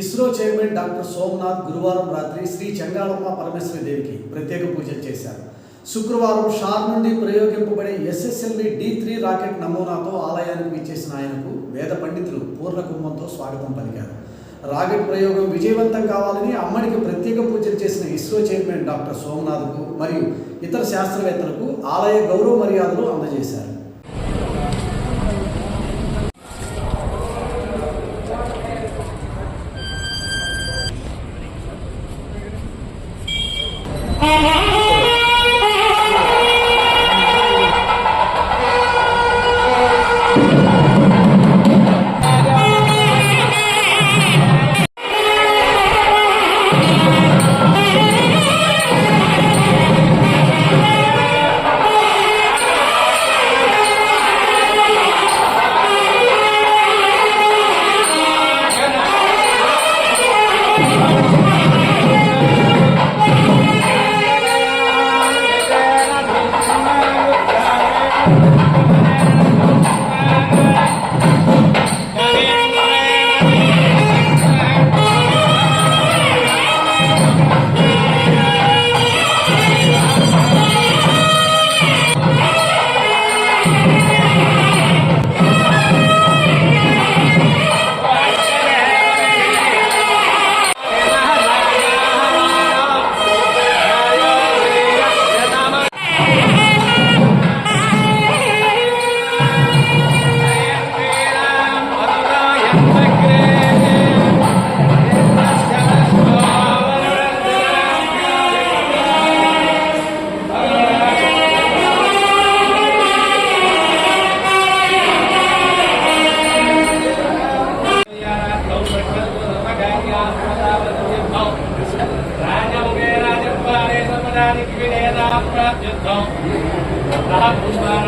ISRO chairman doctor Somnath గురువారం రాత్రి శ్రీ చెంగాళమ్మ పరమేశ్వరి దేవికి ప్రత్యేక పూజలు చేశారు. శుక్రవారం షార్ నుండి ప్రయోగింపబడే ఎస్ఎస్ఎల్వి డి త్రీ రాకెట్ నమూనాతో ఆలయానికి విచ్చేసిన ఆయనకు వేద పండితులు పూర్ణ కుంభంతో స్వాగతం పలికారు. రాకెట్ ప్రయోగం విజయవంతం కావాలని అమ్మడికి ప్రత్యేక పూజలు చేసిన ఇస్రో చైర్మన్ డాక్టర్ సోమనాథ్కు మరియు ఇతర శాస్త్రవేత్తలకు ఆలయ గౌరవ మర్యాదలు అందజేశారు. Mm-hmm.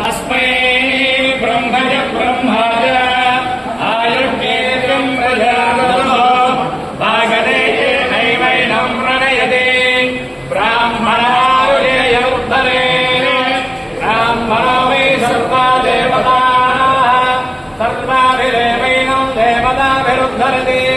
अस्मै ब्रह्मज ब्रह्माज आयुर्वेद्यं प्रजापतः भागदेये नैवैनं प्रणयते ब्राह्मणारुजेयोत्तरे ब्राह्मणो वै सर्वा देवताः सर्वाभिदेवैनं देवताभिरुद्धरति।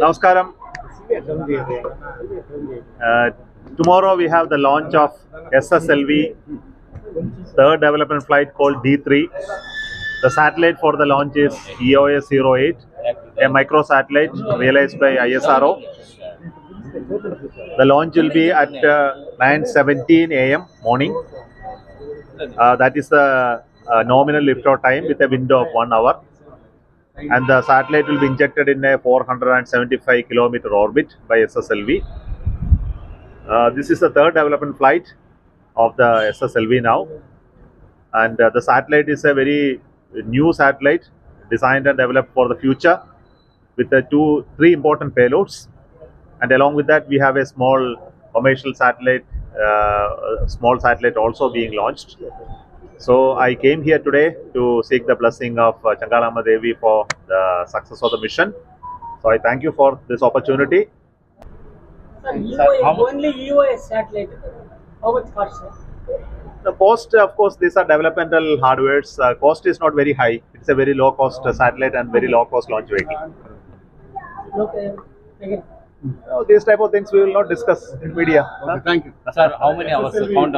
Namaskaram. Uh, tomorrow we have the launch of SSLV, third development flight called D3. The satellite for the launch is EOS 08, a micro satellite realized by ISRO. The launch will be at uh, 9:17 a.m. morning. Uh, that is the uh, nominal lift-off time with a window of one hour and the satellite will be injected in a 475 kilometer orbit by SSLV. This is the third development flight of the SSLV now, and uh, the satellite is a very new satellite designed and developed for the future with the two, three important payloads, and along with that we have a small commercial satellite, uh, small satellite also being launched. So I came here today to seek the blessing of uh, Changalama Devi for the success of the mission. So I thank you for this opportunity. Sir, EOS, only EOS satellite. How much cost, sir? The cost, of course, these are developmental hardwares. Uh, cost is not very high. It's a very low cost satellite and very low cost launch vehicle. Okay. Again. Uh, these type of things we will not discuss in media. huh? Sir, how many hours countdown?